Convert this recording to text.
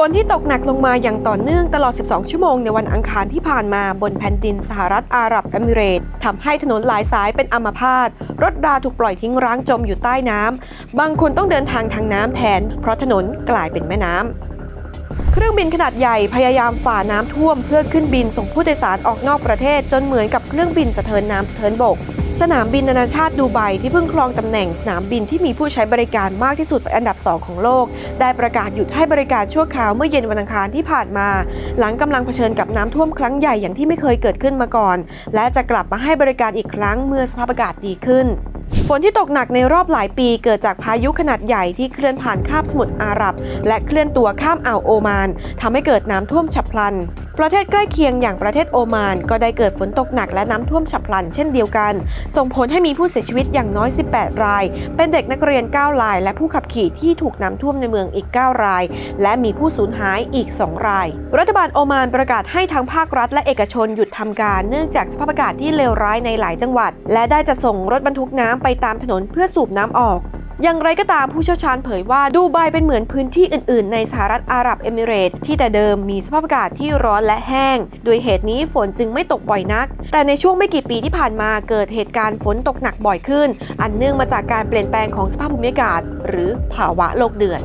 ฝนที่ตกหนักลงมาอย่างต่อเนื่องตลอด 12 ชั่วโมงในวันอังคารที่ผ่านมาบนแผ่นดินสหรัฐอาหรับเอมิเรตส์ทำให้ถนนหลายสายเป็นอัมพาต รถราถูกปล่อยทิ้งร้างจมอยู่ใต้น้ำ บางคนต้องเดินทางทางน้ำแทน เพราะถนนกลายเป็นแม่น้ำ เครื่องบินขนาดใหญ่พยายามฝ่าน้ำท่วมเพื่อขึ้นบินส่งผู้โดยสารออกนอกประเทศจนเหมือนกับเครื่องบินสะเทินน้ำสะเทินบก สนามบินนานาชาติดูไบที่เพิ่งครองตำแหน่งสนามบินที่มีผู้ใช้บริการมากที่สุดเป็นอันดับ 2 ของโลก ได้ประกาศหยุดให้บริการชั่วคราวเมื่อเย็นวันอังคารที่ผ่านมา หลังกำลังเผชิญกับน้ำท่วมครั้งใหญ่อย่างที่ไม่เคยเกิดขึ้นมาก่อน และจะกลับมาให้บริการอีกครั้งเมื่อสภาพอากาศดีขึ้นฝนที่ตกหนักในรอบหลายปีเกิดจากพายุขนาดใหญ่ที่เคลื่อนผ่านคาบสมุทรอาหรับ และเคลื่อนตัวข้ามอ่าวโอมานทำให้เกิดน้ำท่วมฉับพลัน ประเทศใกล้เคียงอย่างประเทศโอมาน ก็ได้เกิดฝนตกหนักและน้ำท่วมฉับพลันเช่นเดียวกัน ส่งผลให้มีผู้เสียชีวิตอย่างน้อย 18 ราย เป็นเด็กนักเรียน 9 ราย และผู้ขับขี่ที่ถูกน้ำท่วมในเมืองอีก 9 ราย และมีผู้สูญหายอีก 2 ราย รัฐบาลโอมานประกาศให้ทั้งภาครัฐและเอกชนหยุดทำการเนื่องจากสภาพอากาศที่เลวร้ายในหลายจังหวัด และได้จะส่งรถบรรทุกน้ำไปตามถนนเพื่อสูบน้ำออก อย่างไรก็ตามผู้เชี่ยวชาญเผยว่าดูไบเป็นเหมือนพื้นที่อื่น ๆ ในสหรัฐอาหรับเอมิเรตส์ที่แต่เดิมมีสภาพอากาศที่ร้อนและแห้ง โดยเหตุนี้ฝนจึงไม่ตกบ่อยนัก แต่ในช่วงไม่กี่ปีที่ผ่านมาเกิดเหตุการณ์ฝนตกหนักบ่อยขึ้น อันเนื่องมาจากการเปลี่ยนแปลงของสภาพภูมิอากาศ หรือภาวะโลกเดือด